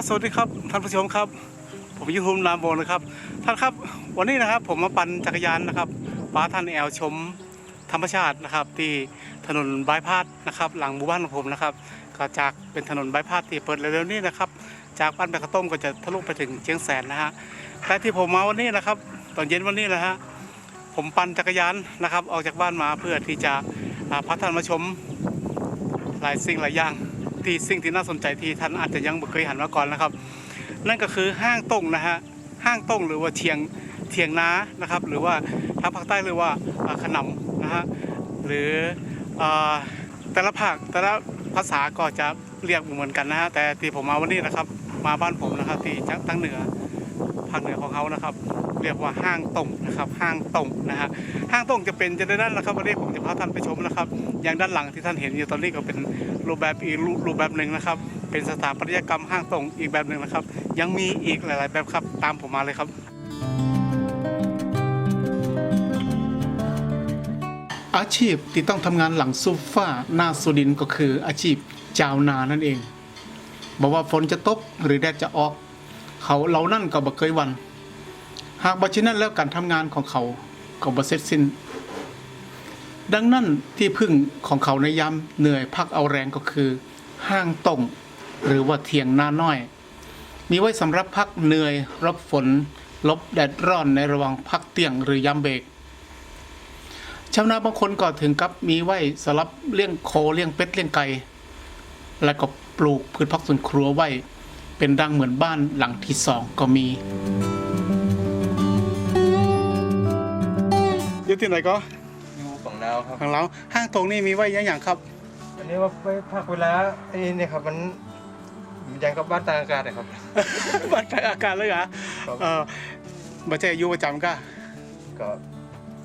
ครับสวัสดีครับท่านผู้ชมครับ ผมยุทธภูมินามโบนะครับ ท่านครับวันนี้นะครับผมมาปั่นจักรยานนะครับพาท่านแอลชมธรรมชาตินะครับ ที่ถนนบายพาดนะครับ หลังหมู่บ้านของผมนะครับ ก็จากเป็นถนนบายพาดที่เปิดเร็วๆนี้นะครับ จากบ้านแบกต้มก็จะทะลุไปถึงเชียงแสนนะฮะแต่ที่ผมมาวันนี้นะครับ ตอนเย็นวันนี้นะฮะผมปั่นจักรยานนะครับ ออกจากบ้านมาเพื่อที่จะพาท่านมาชมหลายสิ่งหลายอย่าง ที่สิ่งที่น่าสนใจที่ท่านอาจจะยังไม่เคยหันมาก่อนนะครับ นั่นก็คือห้างต้งนะฮะห้างต้งหรือว่าเทียงเทียงนานะครับ หรือว่าทางภาคใต้เรียกว่าขนำนะฮะหรือแต่ละภาคแต่ละภาษาก็จะเรียกเหมือนกันนะฮะแต่ที่ผมมาวันนี้นะครับ มาบ้านผมนะครับที่จังตั้งเหนือภาคเหนือของเขานะครับ เรียกว่าห้างตงนะครับห้างตงนะฮะห้างตงจะเป็นจะได้นั่นนะครับวันนี้ผมจะพาท่านไปชมนะครับ อย่างด้านหลังที่ท่านเห็นอยู่ตอนนี้ก็เป็นรูปแบบอีกรูรูปแบบหนึ่งนะครับ เป็นสถาปัตยกรรมห้างตรงอีกแบบหนึ่งนะครับ ยังมีอีกหลาย ๆ แบบครับตามผมมาเลยครับอาชีพที่ต้องทำงานหลังซูฟ้าหน้าสุดินก็คืออาชีพชาวนานั่นเองบอกว่าฝนจะตกหรือแดดจะออก เขาเหล่านั่นก็บ่เคยวัน หากบ่เช่นนั้นแล้วการทำงานของเขาก็บ่เสร็จสิ้น ดังนั้นที่พึ่งของเขาในยามเหนื่อยพักเอาแรงก็คือ ห้างตงหรือว่าเทียงนาน้อย มีไว้สำหรับพักเหนื่อยรับฝนลบแดดร้อนในระหว่างพักเตียงหรือยามเบรกชาวนาบางคนก็ถึงกับมีไว้สำหรับเลี้ยงโคเลี้ยงเป็ดเลี้ยงไก่และก็ปลูกพืชพักสวนครัวไว้ เป็นดังเหมือนบ้านหลังที่สองก็มี อยู่ที่ไหนก็อยู่ฝั่งดาวครับของเราห้างตรงนี้มีไว้ยังอย่างครับ อันนี้ว่าไปพักเวลาไอ้นี่เนี่ยครับมันยังกับบ้านตากอากาศนะครับบัตรทางอากาศเลยเหรอครับ เออบัตรอยู่ประจำก็ ก็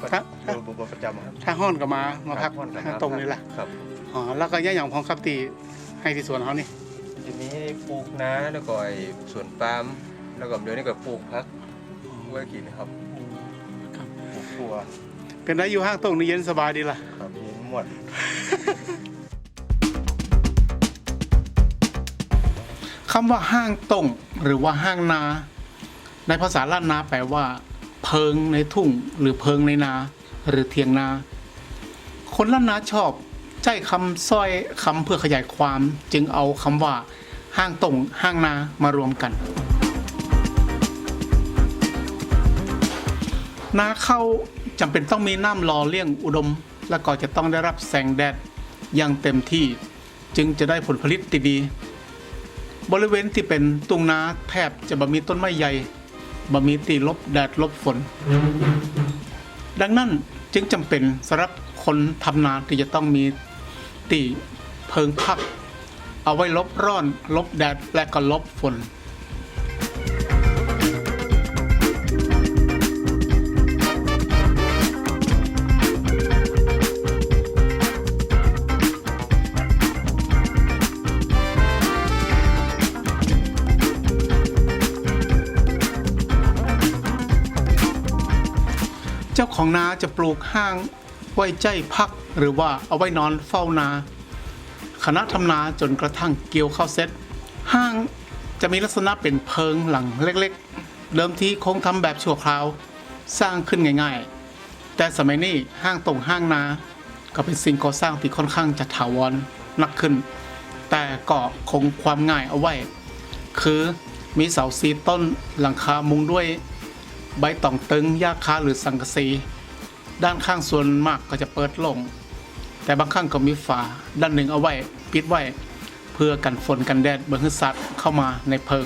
ก็ครับ อยู่บุประจำครับถ้าห้อนก็มามาพักครับห้างตรงนี่แหละครับอ๋อแล้วก็ย่าอย่างพองครับตีให้ที่สวนเขานี่ทีนี้ปลูกนาแล้วก็ไอ้สวนปาล์มแล้วก็เดี๋ยวนี้ก็ปลูกพักไว้กินครับครับปลูกถั่ว เป็นได้อยู่ห้างตรงนี่เย็นสบายดีล่ะครับมีหมด คำว่าห้างตรงหรือว่าห้างนา ในภาษาล้านนาแปลว่า เพิงในทุ่ง หรือเพิงในนา หรือเทียงนา คนล้านนาชอบใช้คำสร้อยคำเพื่อขยายความ จึงเอาคำว่า ห้างตรงห้างนามารวมกันนาข้าว จำเป็นต้องมีน้ำหล่อเลี้ยงอุดม และก็จะต้องได้รับแสงแดดอย่างเต็มที่ จึงจะได้ผลผลิตที่ดี บริเวณที่เป็นตุงนาแทบจะบ่มีต้นไม้ใหญ่บ่มีตีลบแดดลบฝน ดังนั้นจึงจำเป็นสำหรับคนทำนาที่จะต้องมีตีเพิงพัก เอาไว้ลบร้อน ลบแดดและก็ลบฝน เจ้าของนาจะปลูกห้างไว้ใจพักหรือว่าเอาไว้นอนเฝ้านาคณะทำนาจนกระทั่งเกี่ยวเข้าวเซ็ตห้างจะมีลักษณะเป็นเพิงหลังเล็กๆ เดิมทีคงทำแบบชั่วคราว สร้างขึ้นง่ายๆ แต่สมัยนี้ห้างตรงห้างนา ก็เป็นสิ่งก่อสร้างที่ค่อนข้างจะถาวรหนักขึ้น แต่ก็คงความง่ายเอาไว้ คือมีเสาสีต้นหลังคามุงด้วย ใบตองตึงหญ้าคาหรือสังกะสี ด้านข้างส่วนมากก็จะเปิดโลง แต่บางครั้งก็มีฝาด้านหนึ่งเอาไว้ปิดไว้ เพื่อกันฝนกันแดดเบื้องสัตว์เข้ามาในเพิง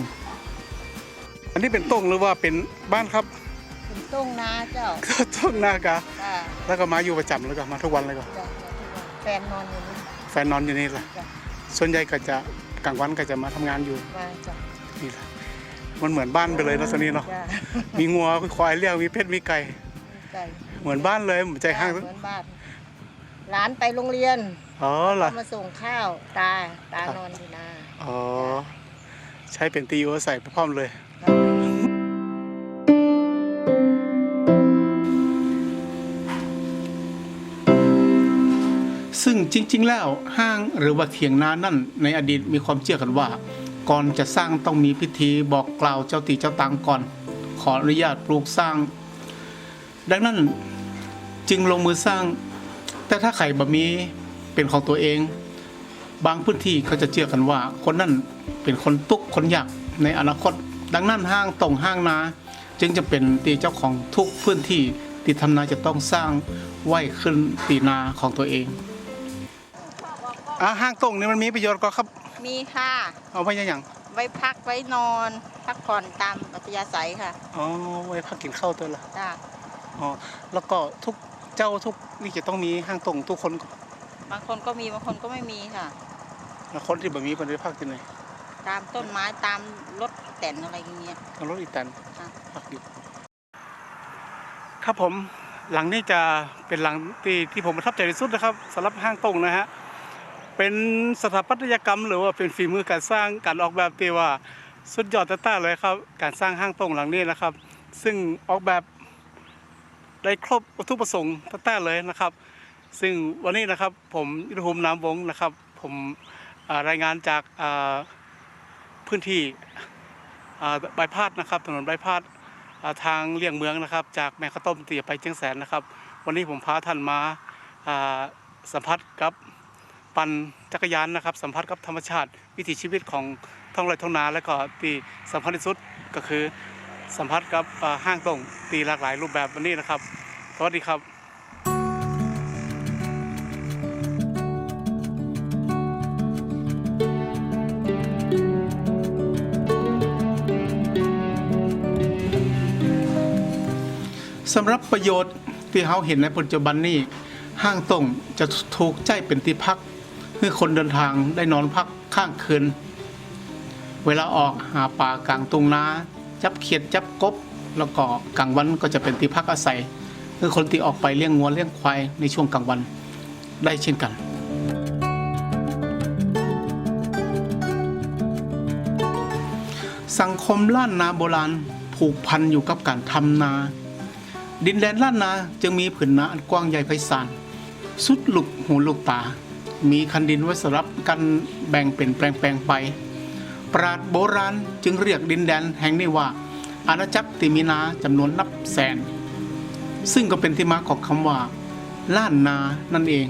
อันนี้เป็นต้งหรือว่าเป็นบ้านครับ เป็นต้งนาเจ้า ต้งนากะจ้าแล้วก็มาอยู่ประจำแล้วก็มาทุกวันเลยก็จ้าแฟนนอนอยู่นี่แฟนนอนอยู่นี่แหละจ้าส่วนใหญ่ก็จะกลางวันก็จะมาทำงานอยู่มาจ้านี่แหละ มันเหมือนบ้านไปเลยเนาะสนี่เนาะจ้ามีงัวมีควายเลี้ยงมีเพชรมีไก่ไก่เหมือนบ้านเลยเหมือนใจห้างเหมือนบ้านหลานไปโรงเรียนอ๋อเหรอเขามาส่งข้าวตาตานอนอยู่นาอ๋อ ใช้เป็นตีโอใส่ไปพร้อมเลย ซึ่งจริง ๆ แล้วห้างหรือว่าเถียงนานั่นในอดีตมีความเชื่อกันว่า ก่อนจะสร้างต้องมีพิธีบอกกล่าวเจ้าตีเจ้าตังก่อน ขออนุญาตปลูกสร้าง ดังนั้นจึงลงมือสร้าง แต่ถ้าใครบ่มีเป็นของตัวเอง บางพื้นที่เขาจะเชื่อกันว่า คนนั้นเป็นคนตุกคนยากในอนาคต ดังนั้นห้างตรงห้างนา จึงจะเป็นตีเจ้าของทุกพื้นที่ที่ทำนาจะต้องสร้างไหวขึ้นตีนาของตัวเองอ่าห้างตรงนี่มันมีประโยชน์ก็ครับ มีค่ะ เอาไว้ยังไว้พักไว้นอน พักผ่อนตามอัธยาศัยค่ะ อ๋อ ไว้พักกินข้าวตัวละจ้าอ๋อ แล้วก็ทุกเจ้าทุกนี่จะต้องมีห้างตรงทุกคน บางคนก็มีบางคนก็ไม่มีค่ะแล้วคนที่แบบมีคนได้พักที่ไหนตามต้นไม้ตามรถแต่นอะไรอย่างเงี้ยทางรถอีแตันค่ะพักอยู่ครับผมหลังนี้จะเป็นหลังที่ที่ผมประทับใจที่สุดนะครับสำหรับห้างตรงนะฮะ เป็นสถาปัตยกรรม หรือว่าเป็นฝีมือการสร้างการออกแบบที่ว่าสุดยอดต้าเลยครับ การสร้างห้างตรงหลังนี้นะครับ ซึ่งออกแบบได้ครบวัตถุประสงค์ต้าเลยนะครับ ซึ่งวันนี้นะครับผมยุทธภูมิน้ำวงศ์นะครับ ผมรายงานจากพื้นที่อ่าบพาดนะครับถนนใบพาดทางเลี่ยงเมืองนะครับ จากแม่ข้าต้มเตียไปเชียงแสนนะครับ วันนี้ผมพาท่านมาสัมผัสกับ ปั่นจักรยานนะครับ สัมผัสกับธรรมชาติ วิถีชีวิตของท้องไร่ท้องนา และก็ที่สำคัญที่สุดก็คือสัมผัสกับห้างตรงตีหลากหลายรูปแบบวันนี้นะครับสวัสดีครับสำหรับประโยชน์ที่เราเห็นในปัจจุบันนี้ ห้างตรงจะถูกใจเป็นที่พักให้คนเดินทางได้นอนพักข้างคืน เวลาออกหาป่ากลางตุงนาจับเขียดจับกบ แล้วก็กลางวันก็จะเป็นที่พักอาศัยคือคนที่ออกไปเลี้ยงงัวเลี้ยงควายในช่วงกลางวันได้เช่นกันสังคมล้านนาโบราณผูกพันอยู่กับการทำนา ดินแดนล้านนาจึงมีผืนนาอันกว้างใหญ่ไพศาล สุดลูกหูลูกตา มีคันดินไว้สำหรับกันแบ่งเป็นแปลงๆไป ปราดโบราณจึงเรียกดินแดนแห่งนี้ว่า อาณาจักรติมินาจำนวนนับแสน ซึ่งก็เป็นที่มาของคำว่า ล้านนานั่นเอง